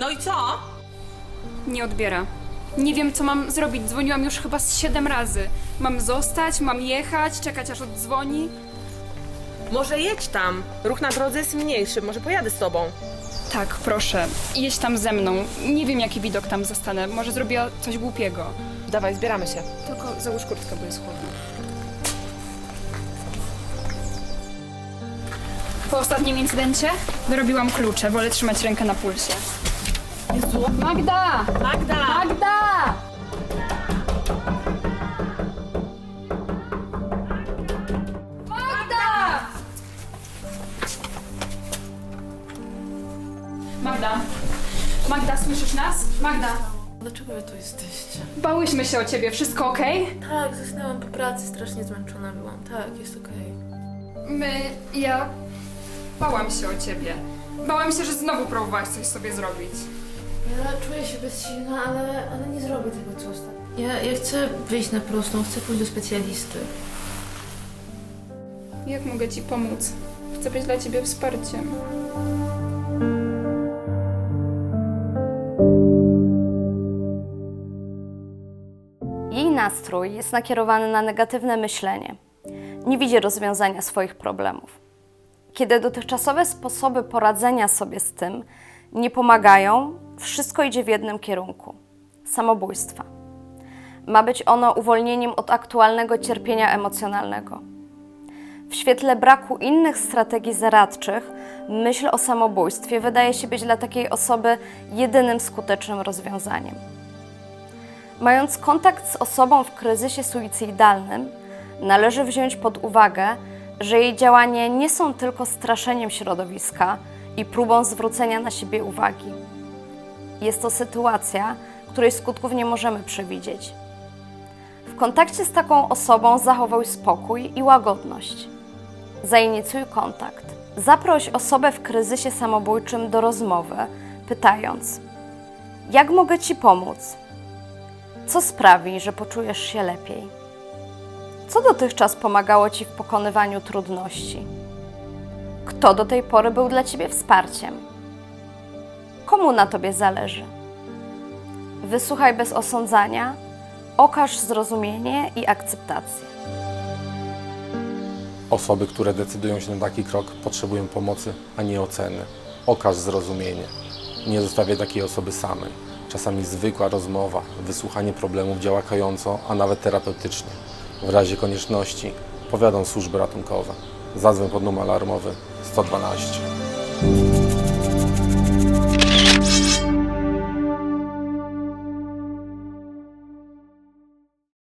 No i co? Nie odbiera. Nie wiem, co mam zrobić. Dzwoniłam już chyba z siedem razy. Mam zostać, mam jechać, czekać aż oddzwoni. Może jedź tam. Ruch na drodze jest mniejszy, może pojadę z tobą. Tak, proszę. Jedź tam ze mną. Nie wiem, jaki widok tam zastanę. Może zrobiła coś głupiego. Dawaj, zbieramy się. Tylko załóż kurtkę, bo jest chłodno. Po ostatnim incydencie dorobiłam klucze. Wolę trzymać rękę na pulsie. Jezu. Magda! Magda! Magda! Magda! Magda! Magda, słyszysz nas? Magda! Dlaczego wy tu jesteście? Bałyśmy się o ciebie, wszystko okej? Tak, zasnęłam po pracy, strasznie zmęczona byłam. Tak, jest okej. My, ja... Bałam się o ciebie. Bałam się, że znowu próbowałaś coś sobie zrobić. Ja czuję się bezsilna, ale, ale nie zrobię tego, co ostatnio. Ja, ja chcę wyjść na prostą, chcę pójść do specjalisty. Jak mogę ci pomóc? Chcę być dla ciebie wsparciem. Jej nastrój jest nakierowany na negatywne myślenie. Nie widzi rozwiązania swoich problemów. Kiedy dotychczasowe sposoby poradzenia sobie z tym nie pomagają, wszystko idzie w jednym kierunku samobójstwa. Ma być ono uwolnieniem od aktualnego cierpienia emocjonalnego. W świetle braku innych strategii zaradczych, myśl o samobójstwie wydaje się być dla takiej osoby jedynym skutecznym rozwiązaniem. Mając kontakt z osobą w kryzysie suicydalnym, należy wziąć pod uwagę, że jej działania nie są tylko straszeniem środowiska i próbą zwrócenia na siebie uwagi. Jest to sytuacja, której skutków nie możemy przewidzieć. W kontakcie z taką osobą zachowuj spokój i łagodność. Zainicjuj kontakt. Zaproś osobę w kryzysie samobójczym do rozmowy, pytając: Jak mogę Ci pomóc? Co sprawi, że poczujesz się lepiej? Co dotychczas pomagało Ci w pokonywaniu trudności? Kto do tej pory był dla Ciebie wsparciem? Komu na Tobie zależy? Wysłuchaj bez osądzania, okaż zrozumienie i akceptację. Osoby, które decydują się na taki krok, potrzebują pomocy, a nie oceny. Okaż zrozumienie. Nie zostawiaj takiej osoby samej. Czasami zwykła rozmowa, wysłuchanie problemów działa kająco, a nawet terapeutycznie. W razie konieczności powiadam służby ratunkowe. Zadzwoń pod numer alarmowy 112.